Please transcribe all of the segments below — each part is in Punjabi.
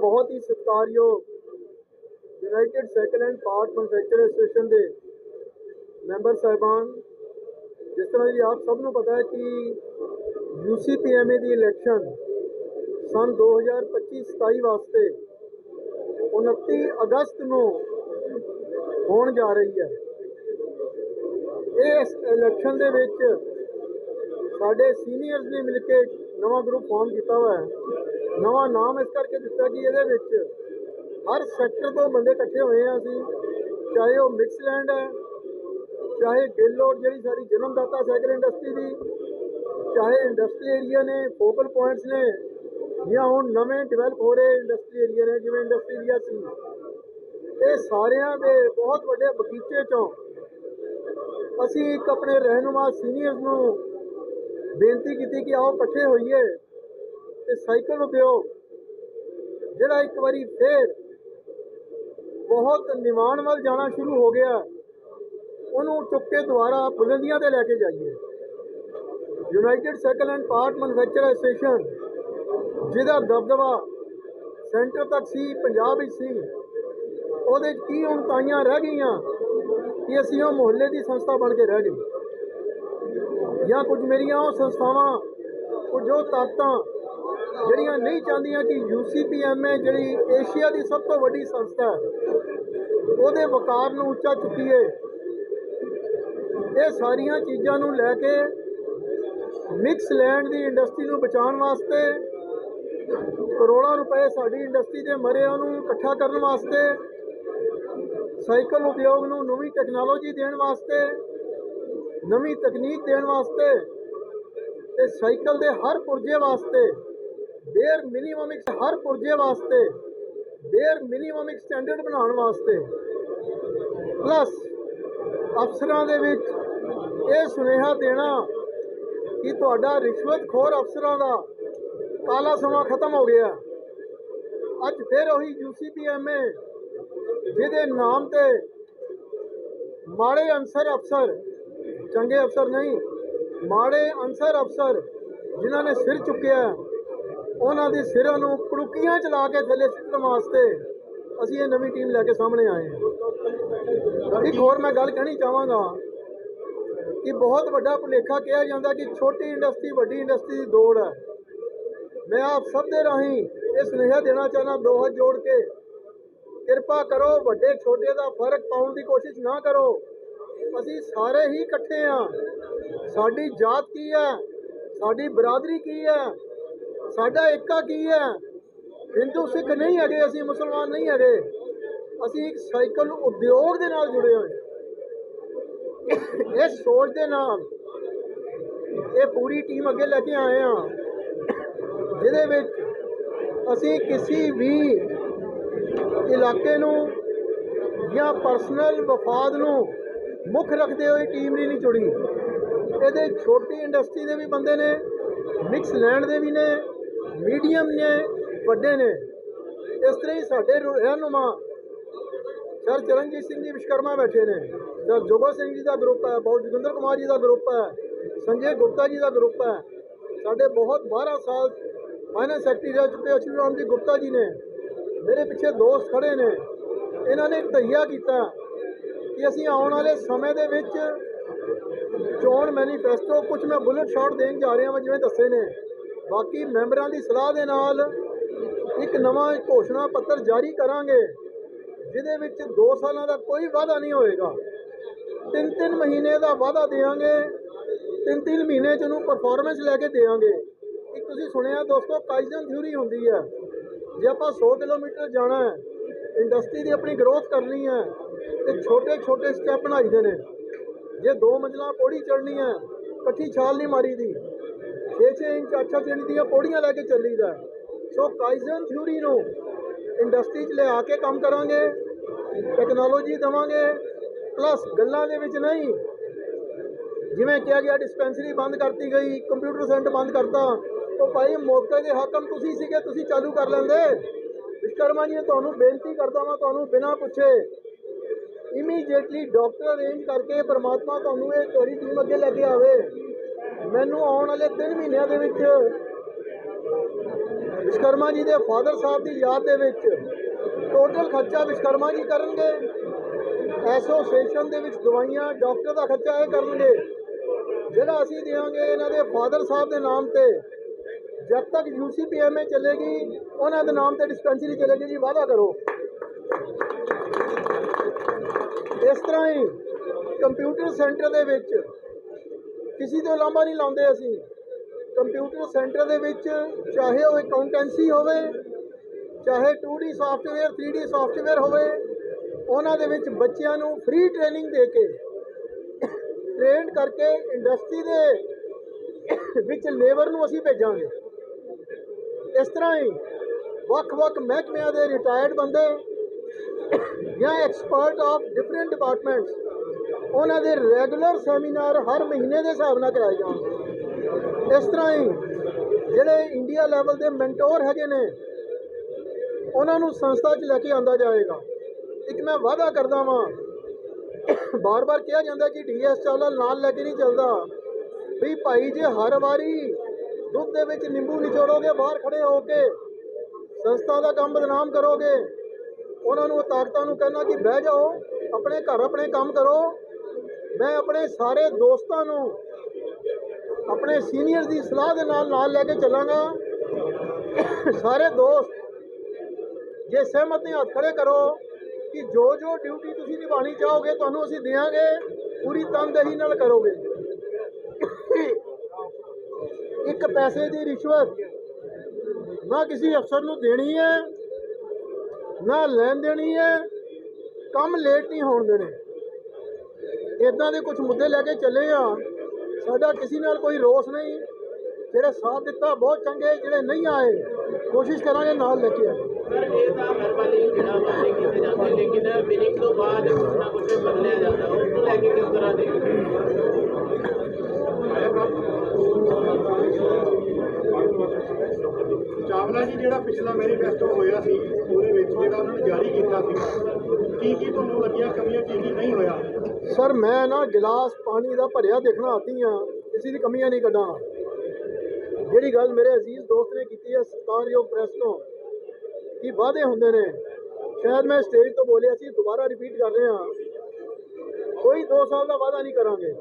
ਬਹੁਤ ਹੀ ਸਤਿਕਾਰਯੋਗ united cycle and part manufacture association ਦੇ ਮੈਂਬਰ ਸਾਹਿਬਾਨ। ਜਿਸ ਤਰ੍ਹਾਂ ਜੀ ਆਪ ਸਭ ਨੂੰ ਪਤਾ ਹੈ ਕਿ ਯੂਸੀਪੀਐਮਏ ਦੀ ਇਲੈਕਸ਼ਨ ਸਨ 2025-27 ਵਾਸਤੇ 29 ਅਗਸਤ ਨੂੰ ਹੋਣ ਜਾ ਰਹੀ ਹੈ। ਇਸ ਇਲੈਕਸ਼ਨ ਦੇ ਵਿੱਚ ਸਾਡੇ ਸੀਨੀਅਰਸ ਨੇ ਮਿਲ ਕੇ ਨਵਾਂ ਗਰੁੱਪ ਫਾਰਮ ਕੀਤਾ ਹੋਇਆ ਹੈ। ਨਵਾਂ ਨਾਮ ਇਸ ਕਰਕੇ ਦਿੱਤਾ ਕਿ ਇਹਦੇ ਵਿੱਚ ਹਰ ਸੈਕਟਰ ਤੋਂ ਬੰਦੇ ਇਕੱਠੇ ਹੋਏ ਆ ਅਸੀਂ, ਚਾਹੇ ਉਹ ਮਿਕਸ ਲੈਂਡ ਹੈ, ਚਾਹੇ ਗਿੱਲੋਡ ਜਿਹੜੀ ਸਾਡੀ ਜਨਮਦਾਤਾ ਸਾਈਕਲ ਇੰਡਸਟਰੀ ਦੀ, ਚਾਹੇ ਇੰਡਸਟਰੀ ਏਰੀਆ ਨੇ ਫੋਕਲ ਪੁਆਇੰਟਸ ਨੇ, ਜਾਂ ਹੁਣ ਨਵੇਂ ਡਿਵੈਲਪ ਹੋ ਰਹੇ ਇੰਡਸਟਰੀ ਏਰੀਆ ਨੇ, ਜਿਵੇਂ ਇੰਡਸਟਰੀ ਏਰੀਆ ਸੀ, ਇਹ ਸਾਰਿਆਂ ਦੇ ਬਹੁਤ ਵੱਡੇ ਬਗੀਚੇ ਚੋਂ ਅਸੀਂ ਇੱਕ ਆਪਣੇ ਰਹਿਨੁਮਾ ਸੀਨੀਅਰਸ ਨੂੰ ਬੇਨਤੀ ਕੀਤੀ ਕਿ ਆਓ ਇਕੱਠੇ ਹੋਈਏ। ਤੇ ਸਾਈਕਲ ਉਦਯੋਗ ਜਿਹੜਾ ਇੱਕ ਵਾਰੀ ਫੇਰ ਬਹੁਤ ਨਿਮਾਣ ਵੱਲ ਜਾਣਾ ਸ਼ੁਰੂ ਹੋ ਗਿਆ, ਉਹਨੂੰ ਚੁੱਕ ਕੇ ਦੁਬਾਰਾ ਬੁਲੰਦੀਆਂ ਤੇ ਲੈ ਕੇ ਜਾਈਏ। United cycle and part manufacture association ਜਿਹਦਾ ਦਬਦਬਾ ਸੈਂਟਰ ਤੱਕ ਸੀ, ਪੰਜਾਬ ਵਿੱਚ ਸੀ, ਉਹਦੇ 'ਚ ਕੀ ਹੁਣ ਤਾਈਆਂ ਰਹਿ ਗਈਆਂ, ਕਿ ਅਸੀਂ ਉਹ ਮੁਹੱਲੇ ਦੀ ਸੰਸਥਾ ਬਣ ਕੇ ਰਹਿ ਗਏ। ਜਾਂ ਕੁਝ ਮੇਰੀਆਂ ਉਹ ਸੰਸਥਾਵਾਂ, ਕੁਝ ਉਹ ਤਾਕਤਾਂ ਜਿਹੜੀਆਂ ਨਹੀਂ ਚਾਹੁੰਦੀਆਂ ਕਿ ਯੂਸੀਪੀਐਮਏ ਜਿਹੜੀ ਏਸ਼ੀਆ ਦੀ ਸਭ ਤੋਂ ਵੱਡੀ ਸੰਸਥਾ ਹੈ, ਉਹਦੇ ਵਕਾਰ ਨੂੰ ਉੱਚਾ ਚੁੱਕੀਏ। ਇਹ ਸਾਰੀਆਂ ਚੀਜ਼ਾਂ ਨੂੰ ਲੈ ਕੇ ਮਿਕਸ ਲੈਂਡ ਦੀ ਇੰਡਸਟਰੀ ਨੂੰ ਬਚਾਉਣ ਵਾਸਤੇ, ਕਰੋੜਾਂ ਰੁਪਏ ਸਾਡੀ ਇੰਡਸਟਰੀ ਦੇ ਮਰਿਆਂ ਨੂੰ ਇਕੱਠਾ ਕਰਨ ਵਾਸਤੇ, ਸਾਈਕਲ ਉਦਯੋਗ ਨੂੰ ਨਵੀਂ ਟੈਕਨੋਲੋਜੀ ਦੇਣ ਵਾਸਤੇ, ਨਵੀਂ ਤਕਨੀਕ ਦੇਣ ਵਾਸਤੇ, ਤੇ ਸਾਈਕਲ ਦੇ ਹਰ ਪੁਰਜੇ ਵਾਸਤੇ ਦੇਰ ਮਿਨੀਮਮ ਇੱਕ ਹਰ ਪੁਰਜੇ ਵਾਸਤੇ ਦੇਰ ਮਿਨੀਮਮ ਇੱਕ ਸਟੈਂਡਰਡ ਬਣਾਉਣ ਵਾਸਤੇ ਪਲੱਸ ਅਫਸਰਾਂ ਦੇ ਵਿੱਚ ਇਹ ਸੁਨੇਹਾ ਦੇਣਾ ਕਿ ਤੁਹਾਡਾ ਰਿਸ਼ਵਤਖੋਰ ਅਫਸਰਾਂ ਦਾ ਕਾਲਾ ਸਮਾਂ ਖਤਮ ਹੋ ਗਿਆ। ਅੱਜ ਫਿਰ ਉਹੀ ਯੂਸੀਪੀਐਮਏ ਜਿਹਦੇ ਨਾਮ ਤੇ ਮਾੜੇ ਅਨਸਰ ਅਫਸਰ, ਚੰਗੇ ਅਫਸਰ ਨਹੀਂ, ਮਾੜੇ ਅਨਸਰ ਅਫਸਰ ਜਿਨ੍ਹਾਂ ਨੇ ਸਿਰ ਚੁੱਕਿਆ ਉਹਨਾਂ ਦੇ ਸਿਰਾਂ ਨੂੰ ਕੁੜਕੀਆਂ ਚਲਾ ਕੇ ਥੱਲੇ ਸਿੱਟਣ ਵਾਸਤੇ ਅਸੀਂ ਇਹ ਨਵੀਂ ਟੀਮ ਲੈ ਕੇ ਸਾਹਮਣੇ ਆਏ ਹਾਂ। ਇੱਕ ਹੋਰ ਮੈਂ ਗੱਲ ਕਹਿਣੀ ਚਾਹਾਂਗਾ ਕਿ ਬਹੁਤ ਵੱਡਾ ਭੁਲੇਖਾ ਕਿਹਾ ਜਾਂਦਾ ਕਿ ਛੋਟੀ ਇੰਡਸਟਰੀ, ਵੱਡੀ ਇੰਡਸਟਰੀ ਦੀ ਦੌੜ ਹੈ। ਮੈਂ ਆਪ ਸਭ ਦੇ ਰਾਹੀਂ ਇਹ ਸੁਨੇਹਾ ਦੇਣਾ ਚਾਹਨਾ ਦੋ ਹੱਥ ਜੋੜ ਕੇ, ਕਿਰਪਾ ਕਰੋ, ਵੱਡੇ ਛੋਟੇ ਦਾ ਫ਼ਰਕ ਪਾਉਣ ਦੀ ਕੋਸ਼ਿਸ਼ ਨਾ ਕਰੋ। ਅਸੀਂ ਸਾਰੇ ਹੀ ਇਕੱਠੇ ਆ ਸਾਡੀ ਜਾਤ ਕੀ ਹੈ? ਸਾਡੀ ਬਰਾਦਰੀ ਕੀ ਹੈ? ਸਾਡਾ ਏਕਾ ਕੀ ਹੈ? ਹਿੰਦੂ, ਸਿੱਖ ਨਹੀਂ ਹੈਗੇ, ਅਸੀਂ ਮੁਸਲਮਾਨ ਨਹੀਂ ਹੈਗੇ। ਅਸੀਂ ਇੱਕ ਸਾਈਕਲ ਉਦਯੋਗ ਦੇ ਨਾਲ ਜੁੜੇ ਹੋਏ ਇਸ ਸੋਚ ਦੇ ਨਾਲ ਇਹ ਪੂਰੀ ਟੀਮ ਅੱਗੇ ਲੈ ਕੇ ਆਏ ਆ ਜਿਹਦੇ ਵਿੱਚ ਅਸੀਂ ਕਿਸੇ ਵੀ ਇਲਾਕੇ ਨੂੰ ਜਾਂ ਪਰਸਨਲ ਵਫਾਦ ਨੂੰ ਮੁੱਖ ਰੱਖਦੇ ਹੋਏ ਟੀਮ ਨਹੀਂ ਨਹੀਂ ਚੁਣੀ ਇਹਦੇ ਛੋਟੀ ਇੰਡਸਟਰੀ ਦੇ ਵੀ ਬੰਦੇ ਨੇ ਮਿਕਸ ਲੈਂਡ ਦੇ ਵੀ ਨੇ, ਮੀਡੀਅਮ ਨੇ, ਵੱਡੇ ਨੇ। ਇਸ ਤਰ੍ਹਾਂ ਹੀ ਸਾਡੇ ਰਹਿਨੁਮਾ ਸਰ ਚਰਨਜੀਤ ਸਿੰਘ ਜੀ ਵਿਸ਼ਕਰਮਾ ਬੈਠੇ ਨੇ। ਸਰ ਜੋਗਾ ਸਿੰਘ ਜੀ ਦਾ ਗਰੁੱਪ ਹੈ, ਬਹੁਤ ਜੋਗਿੰਦਰ ਕੁਮਾਰ ਜੀ ਦਾ ਗਰੁੱਪ ਹੈ, ਸੰਜੇ ਗੁਪਤਾ ਜੀ ਦਾ ਗਰੁੱਪ ਹੈ। ਸਾਡੇ ਬਹੁਤ 12 ਸਾਲ ਫਾਈਨੈਂਸ ਸੈਕਟਰੀ ਰਹਿ ਚੁੱਕੇ, ਅਸ਼ਵਨੀ ਰਾਮ ਜੀ ਗੁਪਤਾ ਜੀ ਨੇ। ਮੇਰੇ ਪਿੱਛੇ ਦੋਸਤ ਖੜੇ ਨੇ। ਇਹਨਾਂ ਨੇ ਇੱਕ ਤਹੀਆ ਕੀਤਾ ਕਿ ਅਸੀਂ ਆਉਣ ਵਾਲੇ ਸਮੇਂ ਦੇ ਵਿੱਚ ਚੋਣ ਮੈਨੀਫੈਸਟੋ ਕੁਝ ਮੈਂ ਬੁਲਟ ਸ਼ਾਟ ਦੇਣ ਜਾ ਰਿਹਾ ਹਾਂ ਜਿਵੇਂ ਦੱਸੇ ਨੇ। ਬਾਕੀ ਮੈਂਬਰਾਂ ਦੀ ਸਲਾਹ ਦੇ ਨਾਲ ਇੱਕ ਨਵਾਂ ਘੋਸ਼ਣਾ ਪੱਤਰ ਜਾਰੀ ਕਰਾਂਗੇ, ਜਿਹਦੇ ਵਿੱਚ 2 ਸਾਲਾਂ ਦਾ ਕੋਈ ਵਾਅਦਾ ਨਹੀਂ ਹੋਏਗਾ। ਤਿੰਨ ਤਿੰਨ ਮਹੀਨੇ ਦਾ ਵਾਅਦਾ ਦੇਵਾਂਗੇ ਤਿੰਨ ਤਿੰਨ ਮਹੀਨੇ ਚ ਉਹਨੂੰ ਪਰਫਾਰਮੈਂਸ ਲੈ ਕੇ ਦੇਵਾਂਗੇ। ਇੱਕ ਤੁਸੀਂ ਸੁਣਿਆ ਦੋਸਤੋ ਕਾਈਜ਼ਨ ਥਿਊਰੀ ਹੁੰਦੀ ਹੈ। ਜੇ ਆਪਾਂ 100 ਕਿਲੋਮੀਟਰ ਜਾਣਾ ਹੈ ਇੰਡਸਟਰੀ ਦੀ ਆਪਣੀ ਗਰੋਥ ਕਰਨੀ ਹੈ, ਤੇ ਛੋਟੇ ਛੋਟੇ ਸਟੈਪ ਬਣਾਈਦੇ ਨੇ। ਜੇ ਦੋ ਮੰਜ਼ਲਾਂ ਪੌੜੀ ਚੜ੍ਹਨੀ ਹੈ, ਇਕੱਠੀ ਛਾਲ ਨਹੀਂ ਮਾਰੀ ਦੀ। 6-6 ਇੰਚ ਅੱਛਾ ਚੜੀ ਦੀਆਂ ਪੌੜੀਆਂ ਲੈ ਕੇ ਚੱਲੀਦਾ ਸੋ ਕਾਈਜ਼ਨ ਥਿਊਰੀ ਨੂੰ ਇੰਡਸਟਰੀ 'ਚ ਲਿਆ ਕੇ ਕੰਮ ਕਰਾਂਗੇ ਟੈਕਨੋਲੋਜੀ ਦੇਵਾਂਗੇ ਪਲੱਸ ਗੱਲਾਂ ਦੇ ਵਿੱਚ ਨਹੀਂ, ਜਿਵੇਂ ਕਿਹਾ ਗਿਆ ਡਿਸਪੈਂਸਰੀ ਬੰਦ ਕਰਤੀ ਗਈ ਕੰਪਿਊਟਰ ਸੈਂਟਰ ਬੰਦ ਕਰਤਾ ਉਹ ਭਾਈ ਮੌਕੇ ਦੇ ਹਾਕਮ ਤੁਸੀਂ ਸੀਗੇ, ਤੁਸੀਂ ਚਾਲੂ ਕਰ ਲੈਂਦੇ। ਵਿਸ਼ਕਰਮਾ ਜੀ ਤੁਹਾਨੂੰ ਬੇਨਤੀ ਕਰਦਾ ਵਾਂ, ਤੁਹਾਨੂੰ ਬਿਨਾਂ ਪੁੱਛੇ ਇਮੀਡੀਏਟਲੀ ਡਾਕਟਰ ਅਰੇਂਜ ਕਰਕੇ ਪਰਮਾਤਮਾ ਤੁਹਾਨੂੰ ਇਹ ਤੁਹਾਡੀ ਟੀਮ ਅੱਗੇ ਲੈ ਕੇ ਆਵੇ। ਮੈਨੂੰ ਆਉਣ ਵਾਲੇ 3 ਮਹੀਨਿਆਂ ਦੇ ਵਿੱਚ ਵਿਸ਼ਕਰਮਾ ਜੀ ਦੇ ਫਾਦਰ ਸਾਹਿਬ ਦੀ ਯਾਦ ਦੇ ਵਿੱਚ ਟੋਟਲ ਖਰਚਾ ਵਿਸ਼ਕਰਮਾ ਜੀ ਕਰਨਗੇ। ਐਸੋਸੀਏਸ਼ਨ ਦੇ ਵਿੱਚ ਦਵਾਈਆਂ ਡਾਕਟਰ ਦਾ ਖਰਚਾ ਇਹ ਕਰਨਗੇ। ਜਿਹੜਾ ਅਸੀਂ ਦੇਵਾਂਗੇ ਇਹਨਾਂ ਦੇ ਫਾਦਰ ਸਾਹਿਬ ਦੇ ਨਾਮ ਤੇ, ਜਦ ਤੱਕ ਯੂਸੀਪੀਐਮਏ ਚੱਲੇਗੀ, ਉਹਨਾਂ ਦੇ ਨਾਮ ਤੇ ਡਿਸਪੈਂਸਰੀ ਚੱਲੇਗੀ ਜੀ, ਵਾਅਦਾ ਕਰੋ। ਇਸ ਤਰ੍ਹਾਂ ਹੀ ਕੰਪਿਊਟਰ ਸੈਂਟਰ ਦੇ ਵਿੱਚ ਕਿਸੇ ਤੋਂ ਲਾਂਭਾ ਨਹੀਂ ਲਾਉਂਦੇ ਅਸੀਂ। ਕੰਪਿਊਟਰ ਸੈਂਟਰ ਦੇ ਵਿੱਚ ਚਾਹੇ ਉਹ ਅਕਾਊਂਟੈਂਸੀ ਹੋਵੇ, ਚਾਹੇ 2D ਸੌਫਟਵੇਅਰ 3D ਸੌਫਟਵੇਅਰ ਹੋਵੇ, ਉਹਨਾਂ ਦੇ ਵਿੱਚ ਬੱਚਿਆਂ ਨੂੰ ਫ੍ਰੀ ਟ੍ਰੇਨਿੰਗ ਦੇ ਕੇ ਟ੍ਰੇਨਡ ਕਰਕੇ ਇੰਡਸਟਰੀ ਦੇ ਵਿੱਚ ਲੇਬਰ ਨੂੰ ਅਸੀਂ ਭੇਜਾਂਗੇ। ਇਸ ਤਰ੍ਹਾਂ ਹੀ ਵੱਖ-ਵੱਖ ਮਹਿਕਮਿਆਂ ਦੇ ਰਿਟਾਇਰਡ ਬੰਦੇ ਜਾਂ ਐਕਸਪਰਟ ਆਫ ਡਿਫਰੈਂਟ ਡਿਪਾਰਟਮੈਂਟਸ ਉਹਨਾਂ ਦੇ ਰੈਗੂਲਰ ਸੈਮੀਨਾਰ ਹਰ ਮਹੀਨੇ ਦੇ ਹਿਸਾਬ ਨਾਲ ਕਰਾਏ ਜਾਣ ਇਸ ਤਰ੍ਹਾਂ ਹੀ ਜਿਹੜੇ ਇੰਡੀਆ ਲੈਵਲ ਦੇ ਮੈਂਟੋਰ ਹੈਗੇ ਨੇ, ਉਹਨਾਂ ਨੂੰ ਸੰਸਥਾ 'ਚ ਲੈ ਕੇ ਆਂਦਾ ਜਾਏਗਾ। ਇੱਕ ਮੈਂ ਵਾਅਦਾ ਕਰਦਾ ਵਾਂ, ਬਾਰ-ਬਾਰ ਕਿਹਾ ਜਾਂਦਾ ਕਿ ਡੀਐਸ ਚਾਵਲਾ ਨਾਲ ਲੈ ਕੇ ਨਹੀਂ ਚੱਲਦਾ। ਵੀ ਭਾਈ ਜੇ ਹਰ ਵਾਰੀ ਦੁੱਧ ਦੇ ਵਿੱਚ ਨਿੰਬੂ ਨਿਚੋੜੋਗੇ, ਬਾਹਰ ਖੜੇ ਹੋ ਕੇ ਸੰਸਥਾ ਦਾ ਕੰਮ ਬਦਨਾਮ ਕਰੋਗੇ ਉਹਨਾਂ ਨੂੰ, ਤਾਕਤਾਂ ਨੂੰ ਕਹਿਣਾ ਕਿ ਬਹਿ ਜਾਓ, ਆਪਣੇ ਘਰ ਆਪਣੇ ਕੰਮ ਕਰੋ। ਮੈਂ ਆਪਣੇ ਸਾਰੇ ਦੋਸਤਾਂ ਨੂੰ ਆਪਣੇ ਸੀਨੀਅਰਸ ਦੀ ਸਲਾਹ ਦੇ ਨਾਲ ਨਾਲ ਲੈ ਕੇ ਚੱਲਾਂਗਾ। ਸਾਰੇ ਦੋਸਤ, ਜੇ ਸਹਿਮਤ ਨੇ ਹੱਥ ਖੜੇ ਕਰੋ ਕਿ ਜੋ ਜੋ ਡਿਊਟੀ ਤੁਸੀਂ ਨਿਭਾਣੀ ਚਾਹੋਗੇ, ਤੁਹਾਨੂੰ ਅਸੀਂ ਦੇਵਾਂਗੇ, ਪੂਰੀ ਤਨਦੇਹੀ ਨਾਲ ਕਰੋਗੇ। ਇੱਕ ਪੈਸੇ ਦੀ ਰਿਸ਼ਵਤ ਨਾ ਕਿਸੇ ਅਫਸਰ ਨੂੰ ਦੇਣੀ ਹੈ ਨਾ ਲੈਣ ਦੇਣੀ ਹੈ, ਕੰਮ ਲੇਟ ਨਹੀਂ ਹੋਣ ਦੇਣੇ। ਇਦਾਂ ਦੇ ਕੁਝ ਮੁੱਦੇ ਲੈ ਕੇ ਚੱਲੇ ਆ ਸਾਡਾ ਕਿਸੇ ਨਾਲ ਕੋਈ ਰੋਸ ਨਹੀਂ। ਜਿਹੜੇ ਸਾਥ ਦਿੱਤਾ, ਬਹੁਤ ਚੰਗੇ। ਜਿਹੜੇ ਨਹੀਂ ਆਏ, ਕੋਸ਼ਿਸ਼ ਕਰਾਂਗੇ ਨਾਲ ਲੈ ਕੇ ਆਏ। ਸਰ ਇਹ ਤਾਂ ਹਰ ਜਿਹੜਾ ਵਾਅਦੇ ਕੀਤੇ ਜਾਂਦੇ ਲੇਕਿਨ ਬਿਨਿੰਗ ਤੋਂ ਬਾਅਦ ਕੁਛ ਨਾ ਕੁਛ ਬਦਲਿਆ ਜਾਂਦਾ। ਉਸ ਨੂੰ ਲੈ ਕੇ ਕਿਸ ਤਰ੍ਹਾਂ ਦੇ? ਚਾਵਲਾ ਜੀ, ਜਿਹੜਾ ਪਿਛਲਾ ਮੈਨੀਫੈਸਟੋ ਹੋਇਆ ਸੀ, ਉਹਦੇ ਵਿੱਚ ਜਿਹੜਾ ਉਹਨਾਂ ਨੇ ਜਾਰੀ ਕੀਤਾ ਸੀ, ਕੀ ਕੀ ਤੁਹਾਨੂੰ ਲੱਗਿਆ ਕਮੀਆਂ ਕੀ ਕੀ ਨਹੀਂ ਹੋਇਆ? ਸਰ, ਮੈਂ ਨਾ ਗਿਲਾਸ ਪਾਣੀ ਦਾ ਭਰਿਆ ਦੇਖਣਾ ਆਤੀ ਆ ਕਿਸੇ ਦੀ ਕਮੀਆਂ ਨਹੀਂ ਕੱਢਾਂ। ਜਿਹੜੀ ਗੱਲ ਮੇਰੇ ਅਜ਼ੀਜ਼ ਦੋਸਤ ਨੇ ਕੀਤੀ ਹੈ, ਸਤਿਕਾਰਯੋਗ ਪ੍ਰੈਸ ਤੋਂ, ਕਿ ਵਾਅਦੇ ਹੁੰਦੇ ਨੇ? ਸ਼ਾਇਦ ਮੈਂ ਸਟੇਜ ਤੋਂ ਬੋਲਿਆ ਸੀ, ਦੁਬਾਰਾ ਰਿਪੀਟ ਕਰ ਰਹੇ ਹਾਂ। ਕੋਈ 2 ਸਾਲ ਦਾ ਵਾਅਦਾ ਨਹੀਂ ਕਰਾਂਗੇ।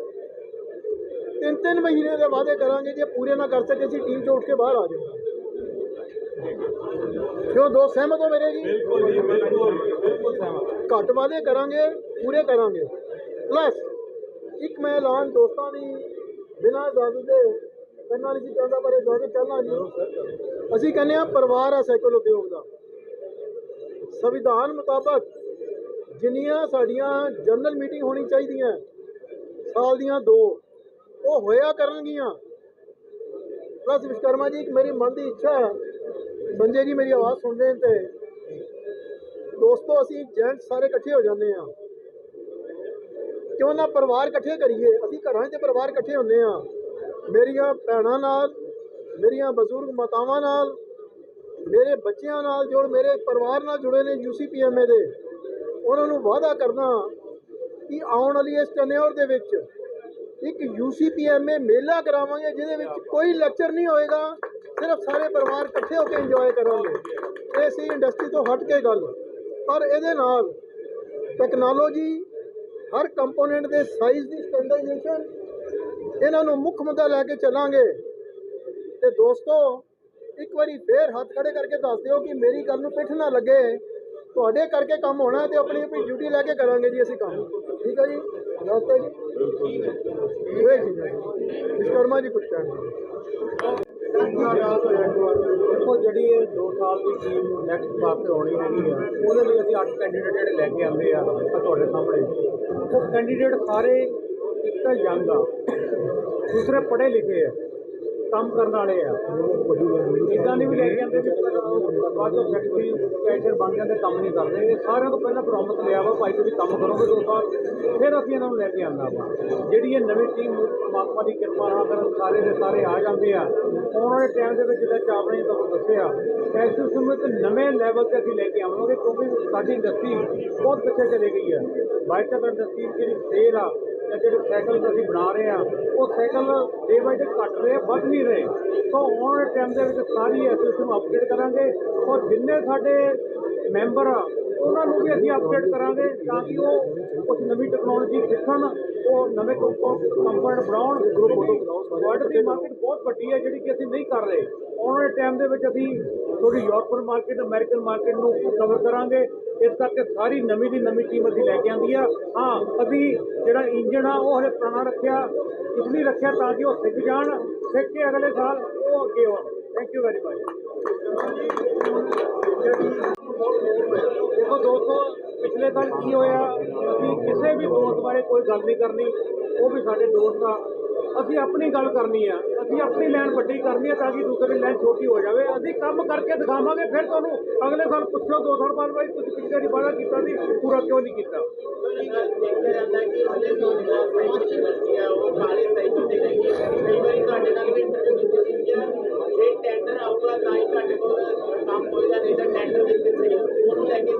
ਤਿੰਨ ਤਿੰਨ ਮਹੀਨੇ ਦੇ ਵਾਅਦੇ ਕਰਾਂਗੇ ਜੇ ਪੂਰੇ ਨਾ ਕਰ ਸਕੇ, ਅਸੀਂ ਟੀਮ ਚੋਂ ਉੱਠ ਕੇ ਬਾਹਰ ਆ ਜਾਵਾਂਗੇ ਕਿਉਂ ਦੋ ਸਹਿਮਤ ਹੋ ਮੇਰੇ ਜੀ? ਘੱਟ ਵਾਅਦੇ ਕਰਾਂਗੇ ਪੂਰੇ ਕਰਾਂਗੇ। ਪਲੱਸ ਇੱਕ ਮੈਂ ਐਲਾਨ ਦੋਸਤਾਂ ਦੀ ਬਿਨਾਂ ਇਜਾਜ਼ਤ ਦੇ ਕਰਨਾ ਨਹੀਂ ਸੀ ਚਾਹੁੰਦਾ ਪਰ ਇਜਾਜ਼ਤ ਚੱਲਣਾ ਜੀ। ਅਸੀਂ ਕਹਿੰਦੇ ਆ ਪਰਿਵਾਰ ਆ ਸਾਈਕਲ ਉਦਯੋਗ ਦਾ। ਸੰਵਿਧਾਨ ਮੁਤਾਬਕ ਜਿੰਨੀਆਂ ਸਾਡੀਆਂ ਜਨਰਲ ਮੀਟਿੰਗ ਹੋਣੀ ਚਾਹੀਦੀਆਂ ਸਾਲ ਦੀਆਂ ਦੋ ਉਹ ਹੋਇਆ ਕਰਨਗੀਆਂ। ਪਲੱਸ ਵਿਸ਼ਕਰਮਾ ਜੀ ਇੱਕ ਮੇਰੀ ਮਨ ਦੀ ਇੱਛਾ ਹੈ ਸੰਜੇ ਜੀ, ਮੇਰੀ ਆਵਾਜ਼ ਸੁਣ ਰਹੇ ਨੇ ਤੇ ਦੋਸਤੋ, ਅਸੀਂ ਜੈਂਟ ਸਾਰੇ ਇਕੱਠੇ ਹੋ ਜਾਂਦੇ ਆ ਕਿਉਂ ਨਾ ਪਰਿਵਾਰ ਇਕੱਠੇ ਕਰੀਏ? ਅਸੀਂ ਘਰਾਂ 'ਚ ਪਰਿਵਾਰ ਇਕੱਠੇ ਹੁੰਦੇ ਆ ਮੇਰੀਆਂ ਭੈਣਾਂ ਨਾਲ, ਮੇਰੀਆਂ ਬਜ਼ੁਰਗ ਮਾਤਾਵਾਂ ਨਾਲ, ਮੇਰੇ ਬੱਚਿਆਂ ਨਾਲ ਜੋ ਮੇਰੇ ਪਰਿਵਾਰ ਨਾਲ ਜੁੜੇ ਨੇ ਯੂਸੀਪੀਐਮਏ ਦੇ, ਉਹਨਾਂ ਨੂੰ ਵਾਅਦਾ ਕਰਨਾ ਕਿ ਆਉਣ ਵਾਲੀ ਇਸ ਟਨਿਓਰ ਦੇ ਵਿੱਚ ਇੱਕ ਯੂਸੀਪੀਐਮਏ ਮੇਲਾ ਕਰਾਵਾਂਗੇ, ਜਿਹਦੇ ਵਿੱਚ ਕੋਈ ਲੈਕਚਰ ਨਹੀਂ ਹੋਏਗਾ। ਸਿਰਫ ਸਾਰੇ ਪਰਿਵਾਰ ਇਕੱਠੇ ਹੋ ਕੇ ਇੰਜੋਏ ਕਰਾਂਗੇ। ਇਹ ਸੀ ਇੰਡਸਟਰੀ ਤੋਂ ਹਟ ਕੇ ਗੱਲ। ਪਰ ਇਹਦੇ ਨਾਲ ਟੈਕਨੋਲੋਜੀ ਹਰ ਕੰਪੋਨੈਂਟ ਦੇ ਸਾਈਜ਼ ਦੀ ਸਟੈਂਡਰਡਾਈਜੇਸ਼ਨ ਇਹਨਾਂ ਨੂੰ ਮੁੱਖ ਮੁੱਦਾ ਲੈ ਕੇ ਚੱਲਾਂਗੇ। ਤੇ ਦੋਸਤੋ ਇੱਕ ਵਾਰੀ ਫੇਰ ਹੱਥ ਖੜੇ ਕਰਕੇ ਦੱਸ ਦਿਓ ਕਿ ਮੇਰੀ ਗੱਲ ਨੂੰ ਪਿੱਠ ਨਾ ਲੱਗੇ। ਤੁਹਾਡੇ ਕਰਕੇ ਕੰਮ ਹੋਣਾ ਤੇ ਆਪਣੀ ਆਪਣੀ ਡਿਊਟੀ ਲੈ ਕੇ ਕਰਾਂਗੇ ਜੀ ਅਸੀਂ ਕੰਮ। ਠੀਕ ਹੈ ਜੀ? ਨਮਸਤੇ ਜੀ। ਇਹ ਜੀ। ਵਿਸ਼ਕਰਮਾ ਜੀ। ਕੁਝ ਕਹਿਣਾ ਦੇਖੋ ਜਿਹੜੀ ਇਹ 2 ਸਾਲ ਦੀ ਟੀਮ ਨੈਕਸਟ ਵਾਸਤੇ ਆਉਣੀ ਹੈਗੀ ਆ, ਉਹਦੇ ਲਈ ਅਸੀਂ 8 ਕੈਂਡੀਡੇਟ ਜਿਹੜੇ ਲੈ ਕੇ ਆਉਂਦੇ ਆ ਆਹ ਤੁਹਾਡੇ ਸਾਹਮਣੇ। ਉਹ ਕੈਂਡੀਡੇਟ ਸਾਰੇ ਇੱਕ ਤਾਂ ਯੰਗ ਆ, ਦੂਸਰੇ ਪੜ੍ਹੇ ਲਿਖੇ ਆ। ਕੰਮ ਕਰਨ ਵਾਲੇ ਆ। ਇਦਾਂ ਨਹੀਂ ਵੀ ਲੈ ਕੇ ਆਂਦੇ ਵੀ ਬਾਅਦ ਵਿੱਚ ਸੈਕਟਰੀ ਕੈਸ਼ੀਅਰ ਬਣ ਜਾਂਦੇ, ਕੰਮ ਨਹੀਂ ਕਰਦੇ। ਇਹ ਸਾਰਿਆਂ ਤੋਂ ਪਹਿਲਾਂ ਪ੍ਰੋਮਿਸ ਲਿਆ ਵਾ, ਭਾਈ ਤੁਸੀਂ ਕੰਮ ਕਰੋਗੇ ਦੋ ਸਾਲ ਫਿਰ ਅਸੀਂ ਇਹਨਾਂ ਨੂੰ ਲੈ ਕੇ ਆਉਂਦਾ ਵਾ। ਜਿਹੜੀ ਇਹ ਨਵੀਂ ਟੀਮ ਪਰਮਾਤਮਾ ਦੀ ਕਿਰਪਾ ਨਾਲ ਅਗਰ ਸਾਰੇ ਦੇ ਸਾਰੇ ਆ ਜਾਂਦੇ ਆ ਆਉਣ ਵਾਲੇ ਟਾਈਮ ਦੇ ਵਿੱਚ ਜਿੱਦਾਂ ਚਾਵਲਾ ਨੇ ਤੁਹਾਨੂੰ ਦੱਸਿਆ ਐਸੇ ਸਮੇਂ ਤੇ ਨਵੇਂ ਲੈਵਲ ਤੇ ਅਸੀਂ ਲੈ ਕੇ ਆਵਾਂਗੇ, ਕਿਉਂਕਿ ਸਾਡੀ ਇੰਡਸਟਰੀ ਬਹੁਤ ਪਿੱਛੇ ਚਲੇ ਗਈ ਹੈ ਬਾਈਟਰ ਇੰਡਸਟਰੀ ਜਿਹੜੀ ਸੇਲ ਆ ਜਿਹੜੇ ਸਾਈਕਲ ਅਸੀਂ ਬਣਾ ਰਹੇ ਆ ਉਹ ਸਾਈਕਲ ਡੇ ਬਾਈ ਡੇ ਘਟ ਰਹੇ ਆ, ਵੱਧ ਨਹੀਂ ਰਹੇ। ਸੋ ਆਉਣ ਵਾਲੇ ਟਾਈਮ ਦੇ ਵਿੱਚ ਸਾਰੀ ਐਸੋਸੀਏਸ਼ਨ ਨੂੰ ਅਪਡੇਟ ਕਰਾਂਗੇ ਔਰ ਜਿੰਨੇ ਸਾਡੇ ਮੈਂਬਰ ਆ ਉਹਨਾਂ ਨੂੰ ਵੀ ਅਸੀਂ ਅਪਡੇਟ ਕਰਾਂਗੇ ਤਾਂ ਕਿ ਉਹ ਕੁਝ ਨਵੀਂ ਟੈਕਨੋਲੋਜੀ ਸਿੱਖਣ, ਉਹ ਨਵੇਂ ਕੰਪਨੀ ਬਣਾਉਣ। ਵਰਲਡ ਦੀ ਮਾਰਕੀਟ ਬਹੁਤ ਵੱਡੀ ਹੈ, ਜਿਹੜੀ ਕਿ ਅਸੀਂ ਨਹੀਂ ਕਰ ਰਹੇ। ਆਉਣ ਵਾਲੇ ਟਾਈਮ ਦੇ ਵਿੱਚ ਅਸੀਂ ਥੋੜੀ ਯੂਰਪੀਅਨ ਮਾਰਕੀਟ ਅਮਰੀਕਨ ਮਾਰਕੀਟ ਨੂੰ ਕਵਰ ਕਰਾਂਗੇ। ਇਸ ਕਰਕੇ ਸਾਰੀ ਨਵੀਂ ਦੀ ਨਵੀਂ ਟੀਮ ਅਸੀਂ ਲੈ ਕੇ ਆਂਦੀ ਆ। ਹਾਂ, ਅਸੀਂ ਜਿਹੜਾ ਇੰਜਣ ਆ, ਉਹ ਹਲੇ ਪੁਰਾਣਾ ਰੱਖਿਆ ਇਸ ਲਈ ਰੱਖਿਆ ਤਾਂ ਕਿ ਉਹ ਸਿੱਖ ਜਾਣ, ਸਿੱਖ ਕੇ ਅਗਲੇ ਸਾਲ ਉਹ ਅੱਗੇ ਆਉਣ। ਥੈਂਕ ਯੂ ਵੈਰੀ ਮਚ ਦੇਖੋ ਦੋਸਤੋ, ਪਿਛਲੇ ਸਾਲ ਕੀ ਹੋਇਆ? ਅਸੀਂ ਕਿਸੇ ਵੀ ਦੋਸਤ ਬਾਰੇ ਕੋਈ ਗੱਲ ਨਹੀਂ ਕਰਨੀ, ਉਹ ਵੀ ਸਾਡੇ ਦੋਸਤ ਆ। ਅਸੀਂ ਆਪਣੀ ਗੱਲ ਕਰਨੀ ਆ। ਅਸੀਂ ਆਪਣੀ ਲਾਈਨ ਵੱਡੀ ਕਰਨੀ ਆ ਤਾਂ ਕਿ ਦੂਸਰੀ ਲਾਈਨ ਛੋਟੀ ਹੋ ਜਾਵੇ। ਅਸੀਂ ਕੰਮ ਕਰਕੇ ਦਿਖਾਵਾਂਗੇ, ਫਿਰ ਤੁਹਾਨੂੰ ਅਗਲੇ ਸਾਲ ਪੁੱਛੋ, ਦੋ ਸਾਲ ਬਾਅਦ ਬਾਈ ਤੁਸੀਂ ਪਿਛਲੇ ਦੀ ਵਾਅਦਾ ਕੀਤਾ ਸੀ, ਪੂਰਾ ਕਿਉਂ ਨਹੀਂ ਕੀਤਾ? ਦੇਖਿਆ ਜਾਂਦਾ ਕਿ ਹਲੇ ਤੋਂ ਜਿਹੜਾ ਸਾਈਕਲ ਦੀ ਆ, ਉਹ ਕਾਲੇ ਸਾਈਕਲ ਤੇ ਰਹਿ ਕਈ ਵਾਰੀ ਤੁਹਾਡੇ ਨਾਲ ਵੀ ਇੰਟਰਵਿਊ ਕੀਤੀ ਸੀ ਕਿ ਜੇ ਟੈਂਡਰ ਆਊਗਾ ਤਾਂ ਹੀ ਤੁਹਾਡੇ ਕੋਲ ਕੰਮ ਹੋਏਗਾ, ਨਹੀਂ ਤਾਂ ਟੈਂਡਰ ਦੇ ਦਿੱਤੇ ਉਹਨੂੰ ਲੈ ਕੇ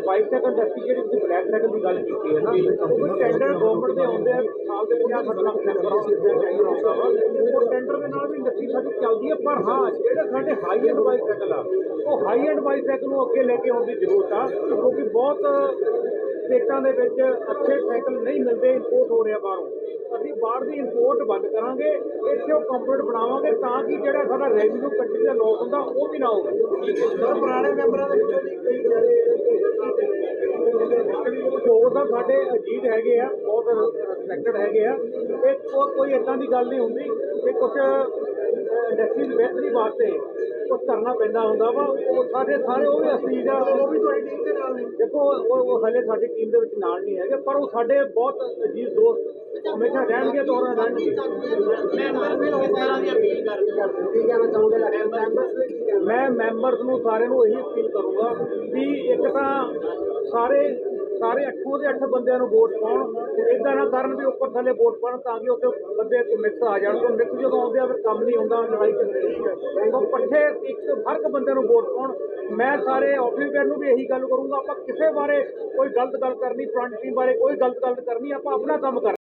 ਦੇ ਦੇਖੋ ਬਾਈਸਾਈਕਲ ਇੰਡਸਟਰੀ ਜਿਹੜੀ ਤੁਸੀਂ ਬਲੈਕ ਸਾਈਕਲ ਦੀ ਗੱਲ ਕੀਤੀ ਹੈ ਨਾ, ਉਹ ਟੈਂਡਰ ਗਵਰਨਮੈਂਟ ਦੇ ਆਉਂਦੇ ਆ, ਸਾਲ ਦੇ 50 60 ਲੱਖ ਟੈਂਡਰ ਟੈਂਡਰ ਆਉਂਦਾ ਵਾ, ਉਹ ਟੈਂਡਰ ਦੇ ਨਾਲ ਵੀ ਇੰਡਸਟਰੀ ਸਾਡੀ ਚੱਲਦੀ ਹੈ ਪਰ ਹਾਂ, ਜਿਹੜੇ ਸਾਡੇ ਹਾਈ ਐਂਡ ਬਾਈਸਾਈਕਲ ਆ, ਉਹ ਹਾਈ ਐਂਡ ਬਾਈਸਾਈਕਲ ਨੂੰ ਅੱਗੇ ਲੈ ਕੇ ਆਉਣ ਦੀ ਜ਼ਰੂਰਤ ਆ, ਕਿਉਂਕਿ ਬਹੁਤ ਸਟੇਟਾਂ ਦੇ ਵਿੱਚ ਅੱਛੇ ਸਾਈਕਲ ਨਹੀਂ ਮਿਲਦੇ ਇੰਪੋਰਟ ਹੋ ਰਿਹਾ ਬਾਹਰੋਂ। ਅਸੀਂ ਬਾਹਰ ਦੀ ਇੰਪੋਰਟ ਬੰਦ ਕਰਾਂਗੇ ਇੱਥੇ ਉਹ ਕੰਪਲੀਟ ਬਣਾਵਾਂਗੇ ਤਾਂ ਕਿ ਜਿਹੜਾ ਸਾਡਾ ਰੈਵਨਿਊ ਕੰਟਰੀ ਦਾ ਲੋਸ ਹੁੰਦਾ ਉਹ ਵੀ ਨਾ ਹੋਵੇ। ਸਰ ਪੁਰਾਣੇ ਮੈਂਬਰਾਂ ਦੇ ਵਿੱਚੋਂ ਜੀ ਕਈ ਉਹ ਤਾਂ ਸਾਡੇ ਅਜੀਤ ਹੈਗੇ ਆ ਬਹੁਤ ਰਿਸਪੈਕਟਡ ਹੈਗੇ ਆ। ਇਹ ਕੋਈ ਇਦਾਂ ਦੀ ਗੱਲ ਨਹੀਂ ਹੁੰਦੀ ਕਿ ਕੁਝ ਇੰਡਸਟਰੀ ਦੀ ਬਿਹਤਰੀ ਵਾਸਤੇ ਕੁਝ ਕਰਨਾ ਪੈਂਦਾ ਹੁੰਦਾ ਵਾ ਉਹ ਸਾਡੇ ਸਾਰੇ ਉਹ ਵੀ ਅਸਲੀ ਦਾ ਉਹ ਵੀ ਤੁਹਾਡੀ ਟੀਮ ਦੇ ਨਾਲ ਨੇ। ਦੇਖੋ ਉਹ ਉਹ ਹਲੇ ਸਾਡੀ ਟੀਮ ਦੇ ਵਿੱਚ ਨਾਲ ਨਹੀਂ ਹੈਗੇ ਪਰ ਉਹ ਸਾਡੇ ਬਹੁਤ ਅਜੀਜ਼ ਦੋਸਤ ਹਮੇਸ਼ਾ ਰਹਿਣਗੇ ਤੇ ਰਹਿਣਗੇ। ਮੈਂਬਰ ਵੀ ਤਰ੍ਹਾਂ ਦੀ ਅਪੀਲ ਕਰਦੇ ਕੀ ਕਹਿਣਾ ਚਾਹੁੰਦੇ ਮੈਂਬਰਸ ਮੈਂ ਮੈਂਬਰਸ ਨੂੰ ਸਾਰਿਆਂ ਨੂੰ ਇਹੀ ਅਪੀਲ ਕਰੂੰਗਾ ਵੀ ਇੱਕ ਤਾਂ ਸਾਰੇ ਸਾਰੇ ਅੱਠੋਂ ਦੇ ਅੱਠ ਬੰਦਿਆਂ ਨੂੰ ਵੋਟ ਪਾਉਣ ਇਦਾਂ ਨਾ ਕਰਨ ਵੀ ਉੱਪਰ ਥੱਲੇ ਵੋਟ ਪਾਉਣ ਤਾਂ ਕਿ ਉੱਥੇ ਬੰਦੇ ਮਿਕਸ ਆ ਜਾਣ। ਤੋਂ ਮਿਕਸ ਜਦੋਂ ਆਉਂਦੇ ਆ ਫਿਰ ਕੰਮ ਨਹੀਂ ਹੁੰਦਾ, ਲੜਾਈ ਝਗੜੇ ਹੁੰਦੇ। ਪੱਠੇ ਇੱਕ ਹਰ ਇੱਕ ਬੰਦੇ ਨੂੰ ਵੋਟ ਪਾਉਣ। ਮੈਂ ਸਾਰੇ ਆਫੀਸਰ ਨੂੰ ਵੀ ਇਹੀ ਗੱਲ ਕਰੂੰਗਾ, ਆਪਾਂ ਕਿਸੇ ਬਾਰੇ ਕੋਈ ਗਲਤ ਗੱਲ ਕਰਨੀ ਫਰੰਟ ਟੀਮ ਬਾਰੇ ਕੋਈ ਗਲਤ ਗੱਲ ਕਰਨੀ, ਆਪਾਂ ਆਪਣਾ ਕੰਮ ਕਰ